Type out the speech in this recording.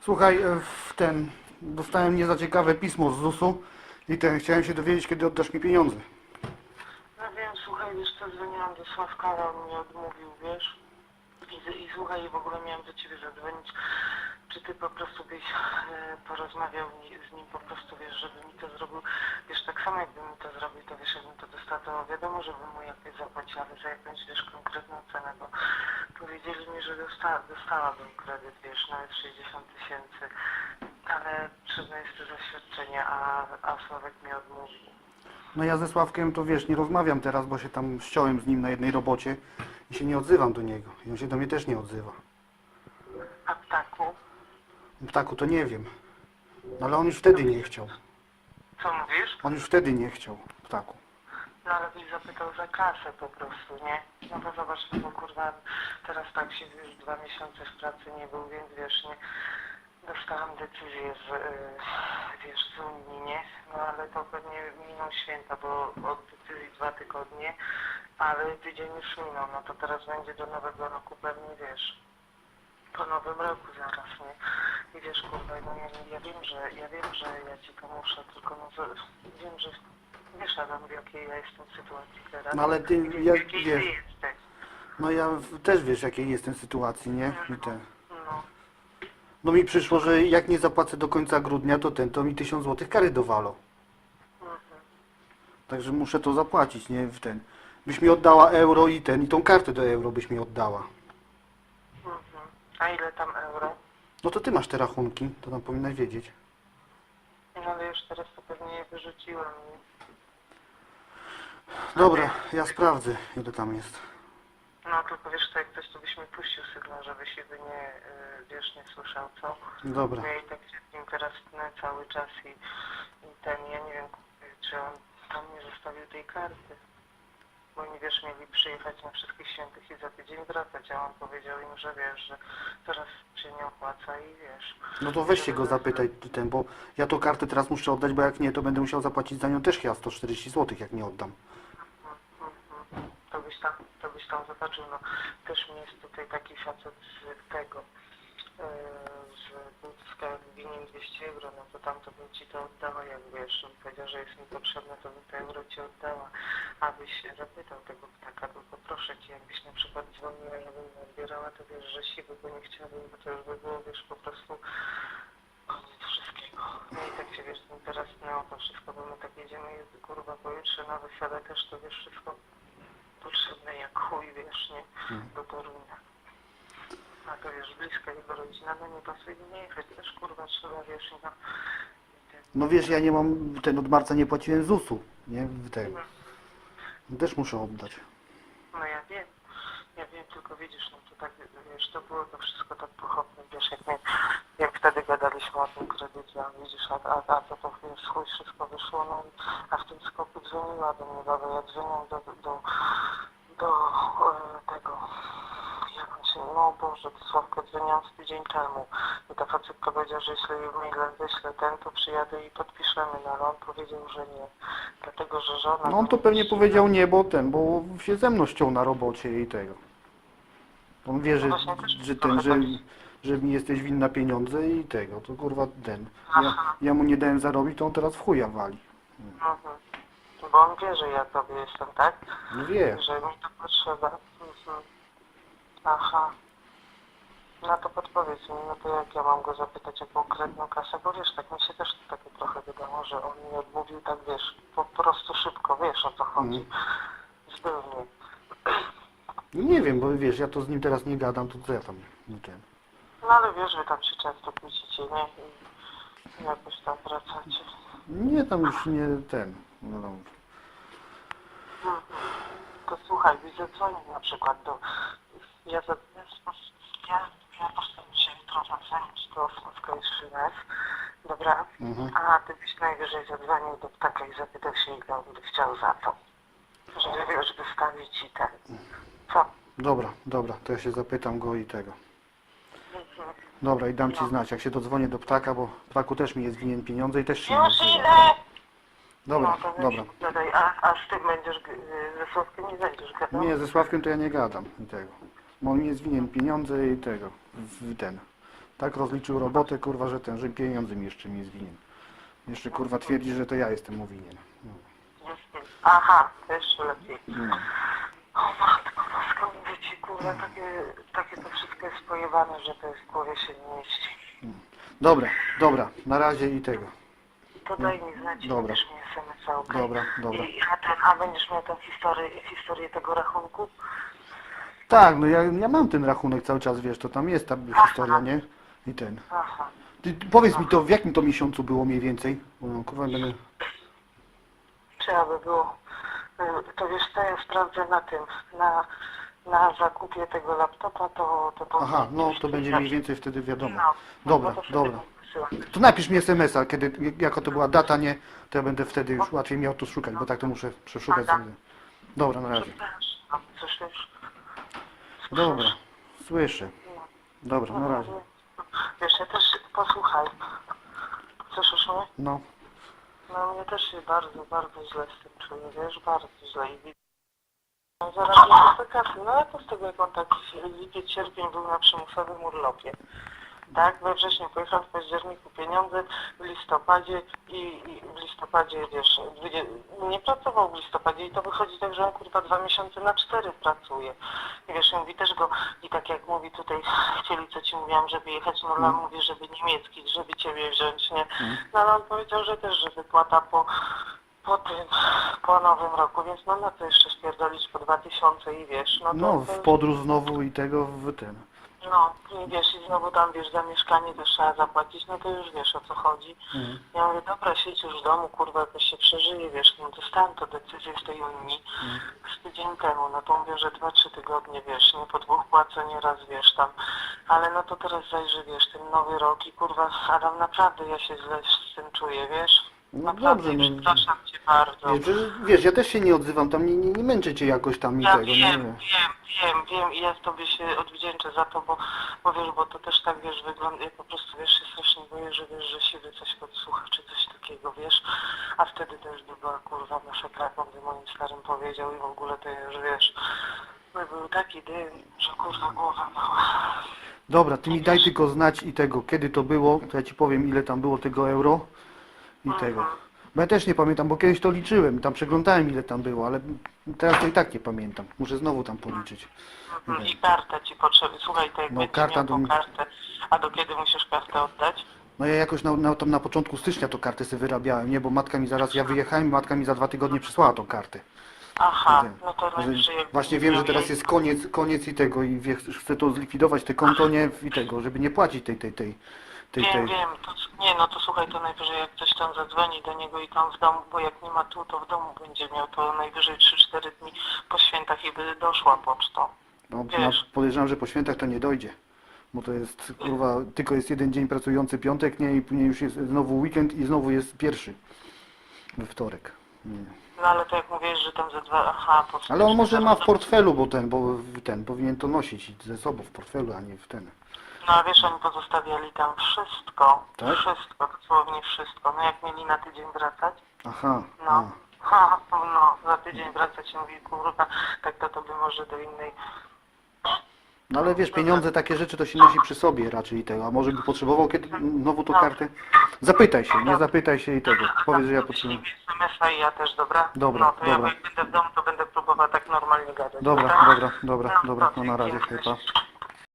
Słuchaj, e, w ten, dostałem nie za ciekawe pismo z ZUS-u i ten, chciałem się dowiedzieć, kiedy oddasz mi pieniądze. No wiem, słuchaj, wiesz co, dzwoniłam do Sławka, on mi odmówił, wiesz. I, I słuchaj, w ogóle miałam do ciebie zadzwonić, czy ty po prostu byś e, porozmawiał z nim po prostu, wiesz, żeby mi to zrobił, wiesz, tak samo jakby mi to zrobił, to wiesz, jakbym to dostała, to wiadomo, żebym mu jakoś zapłaciła, ale za jakąś, wiesz, konkretną cenę, bo powiedzieli mi, że dosta, dostałabym kredyt, wiesz, nawet 60 tysięcy, ale trzeba to zaświadczenie, a, a Sławek mi odmówił. No ja ze Sławkiem to wiesz, nie rozmawiam teraz, bo się tam ściąłem z nim na jednej robocie i się nie odzywam do niego. I on się do mnie też nie odzywa. A ptaku? Ptaku to nie wiem. No ale on już wtedy nie chciał. Co mówisz? On już wtedy nie chciał, ptaku. No ale byś zapytał za kasę po prostu, nie? No bo zobacz, no bo kurwa, teraz tak się już dwa miesiące w pracy nie był, więc wiesz, nie, dostałam decyzję z, y, wiesz, z Unii, nie? No ale to pewnie miną święta, bo od decyzji dwa tygodnie, ale tydzień już minął, no to teraz będzie do nowego roku pewnie, wiesz, po nowym roku zaraz, nie? I wiesz, kurwa, no ja, ja wiem, że, ja wiem, że ja ci pomoże, tylko no, wiem, że wiesz, Adam, w jakiej ja jestem sytuacji teraz. No ale ty, w ja, ty wiesz, jesteś. no ja w- też wiesz, jakiej jestem sytuacji, nie? I ten. No, No mi przyszło, że jak nie zapłacę do końca grudnia, to ten, to mi 1000 złotych kary dowalą. mhm. Także muszę to zapłacić, nie? W ten. Byś mi oddała euro i ten, i tą kartę do euro byś mi oddała. Mhm. A ile tam euro? No to ty masz te rachunki, to tam powinnaś wiedzieć. No ale już teraz to pewnie je wyrzuciłam, nie? Dobra, ja sprawdzę, ile tam jest. No tylko wiesz co, jak ktoś to byś mi puścił sygnał, żeby się by nie, y, wiesz, nie słyszał, co? Dobra. Ja i tak się z nim teraz tnę cały czas i, i ten, ja nie wiem, czy on tam nie zostawił tej karty. Bo oni, wiesz, mieli przyjechać na wszystkich świętych i za tydzień wracać, a on powiedział im, że wiesz, że teraz się nie opłaca i wiesz. No to weź się go zapytaj ten, bo ja tą kartę teraz muszę oddać, bo jak nie, to będę musiał zapłacić za nią też chyba 140 zł, jak nie oddam. To byś tam, to byś tam zobaczył, no też mi jest tutaj taki facet z tego, yy, z Budzka, jak winien 200 euro, no to tam to bym ci to oddała, jak wiesz, on powiedział, że jest mi potrzebne, to bym te euro ci oddała, abyś zapytał tego ptaka, tylko proszę cię, jakbyś na przykład dzwoniła, ja bym nie odbierała, to wiesz, że siły, bo nie chciałabym, bo to już by było, wiesz, po prostu koniec wszystkiego. No i tak się, wiesz, no teraz no to wszystko, bo my tak jedziemy, jest kurwa pojutrze na wysiadę też, to wiesz, wszystko potrzebne jak chuj, wiesz, nie, Mhm. do Torunia. A to wiesz, bliska jego rodzina, no nie pasuje nie jechać, też kurwa trzeba, wiesz, no. No wiesz, ja nie mam, ten od marca nie płaciłem ZUS-u, nie? W Tego. Też muszę oddać. No ja wiem, ja wiem, tylko widzisz, no to tak, wiesz, to było to wszystko tak pochopne, wiesz, jak, my, jak wtedy gadaliśmy o tym kredycie, a widzisz, a, a, a to to wiesz, chuj wszystko wyszło, no i, a w tym skoku dzwoniła do mnie baba, ja dzwoniłam do, do, do, do e, tego, no Boże, to Sławka dzwoniłam z tydzień temu i ta facetka powiedziała, że jeśli mailem wyślę ten, to przyjadę i podpiszemy, no ale on powiedział, że nie, dlatego, że żona... No on to pewnie powiedział nie, bo ten, bo się ze mną ściął na robocie i tego. On wie, że, że ten, że, że mi jesteś winna pieniądze i tego, to kurwa ten. Ja, ja mu nie dałem zarobić, to on teraz w chuja wali. Mhm. Bo on wie, że ja tobie jestem, tak? No wie. Że mi to potrzeba. Mhm. Aha. No to podpowiedz mi, no to jak ja mam go zapytać o konkretną kasę, bo wiesz, tak mi się też takie trochę wydało, że on mi odmówił tak, wiesz, po prostu szybko, wiesz o co chodzi. Zdylnie. No nie wiem, bo wiesz, ja to z nim teraz nie gadam, to co ja tam, no ten. No ale wiesz, wy tam się często kłócicie, nie? I jakoś tam wracacie. Nie, tam już nie ten. No, no. Mhm. To słuchaj, byś zadzwonił na przykład do... Ja, za... ja, ja postaram się jutro zadzwonić do Sławka jeszcze raz, dobra? Mhm. A ty byś najwyżej zadzwonił do ptaka i zapytał się, ile on by chciał za to. Żeby, wiesz, wystawić ci ten... Co? Dobra, dobra, to ja się zapytam go i tego. Mhm. Dobra, i dam ci znać, jak się dodzwonię do ptaka, bo ptaku też mi jest winien pieniądze i też się nie Już odzywa. idę! Dobra, no, to dobra. a, a z tym będziesz, g- ze Sławkiem nie będziesz gadał? Nie, ze Sławkiem to ja nie gadam i tego. Bo on mi jest winien pieniądze i tego, w ten. tak rozliczył robotę, kurwa, że ten, że pieniądze mi jeszcze mi jest winien. Jeszcze kurwa twierdzi, że to ja jestem mu winien. No. Aha, to jeszcze lepiej. No. O matko boska, mówię ci, kurwa, takie, takie to wszystko jest pojebane, że to jest w głowie się nie mieści. Dobra, dobra, na razie i tego. To daj mi znać, Dobra. będziesz mi SMS-a, okej? Dobra, dobra. I, a, ten, a będziesz miał tę historię, historię tego rachunku? Tak, no ja, ja mam ten rachunek cały czas, wiesz, to tam jest ta historia, nie? I ten. Aha. Ty, ty powiedz mi to, w jakim to miesiącu było mniej więcej? Bo no, kurwa będę... Trzeba by było, y, to wiesz co, ja sprawdzę na tym, na, na zakupie tego laptopa, to... to, to Aha, no to będzie mniej więcej wtedy wiadomo. No, Dobra, no to wtedy dobra. wysyłam. To napisz mi SMS-a, kiedy, jako to była data, nie? To ja będę wtedy już łatwiej miał to szukać, bo tak to muszę przeszukać Dobra. Dobra, na razie. Przepraszam, słyszysz? Dobra, słyszę. Dobra, na razie. Wiesz, ja też, posłuchaj, słyszysz mnie? No, No mnie też się bardzo, bardzo źle z tym czuję, wiesz, bardzo źle i widzę. No, Zarabiam te kasy, no ale to z tego jak on tak lipiec, sierpień był na przymusowym urlopie. Tak, we wrześniu pojechał, w październiku pieniądze, w listopadzie i, i w listopadzie, wiesz, dwudzie- nie pracował w listopadzie i to wychodzi tak, że on kurwa dwa miesiące na cztery pracuje. I wiesz, mówi też go, i tak jak mówi tutaj, chcieli, co ci mówiłam, żeby jechać, no ale mówi, żeby niemiecki, żeby ciebie wziąć, nie? No ale on powiedział, że też, że wypłata po, po tym, po nowym roku, więc no na to jeszcze spierdolić po dwa tysiące i wiesz, no to, no w podróż znowu i tego w ten. No i wiesz, i znowu tam wiesz, za mieszkanie też trzeba zapłacić, no to już wiesz o co chodzi. Mhm. Ja mówię, dobra, siedź już w domu, kurwa, jakoś się przeżyje, wiesz, no dostałem to decyzję z tej Unii z tydzień temu, no to mówię, że dwa, trzy tygodnie, wiesz, nie po dwóch płacę, nie raz, wiesz, tam, ale no to teraz zajrzy, wiesz, ten nowy rok i kurwa, Adam, naprawdę ja się źle z tym czuję, wiesz, No naprawdę, dobrze, no. przepraszam cię bardzo. Wiesz, że- wiesz, ja też się nie odzywam, tam nie, nie, nie męczę cię jakoś tam i Ja tego, wiem, nie wiem, wiem, wiem i ja tobie się odwdzięczę za to, bo, bo wiesz, bo to też tak, wiesz, wygląda, ja po prostu, wiesz, się strasznie boję, że wiesz, że siebie coś podsłucha, czy coś takiego, wiesz, a wtedy też by była, kurwa, nasza klapa, by moim starym powiedział i w ogóle to już, wiesz, by był taki dym, że kurwa głowa mała. Dobra, ty mi daj tylko znać i tego, kiedy to było, to ja ci powiem ile tam było tego euro i tego. Bo ja też nie pamiętam, bo kiedyś to liczyłem, tam przeglądałem ile tam było, ale teraz to i tak nie pamiętam. Muszę znowu tam policzyć. Mhm, I kartę ci potrzebny, słuchaj, to jak No, będziesz karta miał to tą kartę, a do kiedy musisz kartę oddać? No ja jakoś na, na, tam na początku stycznia to kartę sobie wyrabiałem, nie, bo matka mi zaraz, ja wyjechałem i matka mi za dwa tygodnie przysłała tą kartę. Aha, Wiem. no to Że- najwyżej jak Właśnie wiem, że teraz jest koniec, koniec i tego i wie, chcę to zlikwidować, te konto nie i tego, żeby nie płacić tej, tej, tej, tej, Wiem, tej. wiem, to, nie no to słuchaj, to najwyżej jak ktoś tam zadzwoni do niego i tam w domu, bo jak nie ma tu, to w domu będzie miał, to najwyżej 3-4 dni po świętach i by doszła pocztą. No, Wiesz. no, podejrzewam, że po świętach to nie dojdzie. Bo to jest, kurwa, tylko jest jeden dzień pracujący piątek, nie? I później już jest znowu weekend i znowu jest pierwszy. We wtorek. Nie. No ale to jak mówisz, że tam ze dwa, aha, po Ale on może ma w portfelu, bo ten, bo ten powinien to nosić ze sobą w portfelu, a nie w ten. No a wiesz, oni pozostawiali tam wszystko, Tak? wszystko, dosłownie wszystko. No jak mieli na tydzień wracać, Aha. no, ha, no, za tydzień wracać i mówi, kurwa, tak to to by może do innej No ale wiesz, pieniądze, takie rzeczy to się nosi przy sobie raczej tego. A może by potrzebował kiedy znowu tą kartę? Zapytaj się, nie zapytaj się i tego. Powiedz, że ja potrzebuję. SMS-a i ja też, dobra? Dobra, no, to ja dobra. jak będę w domu, to będę próbował tak normalnie gadać. Dobra, dobra, dobra, No, dobra, to no na razie dzięki. chyba.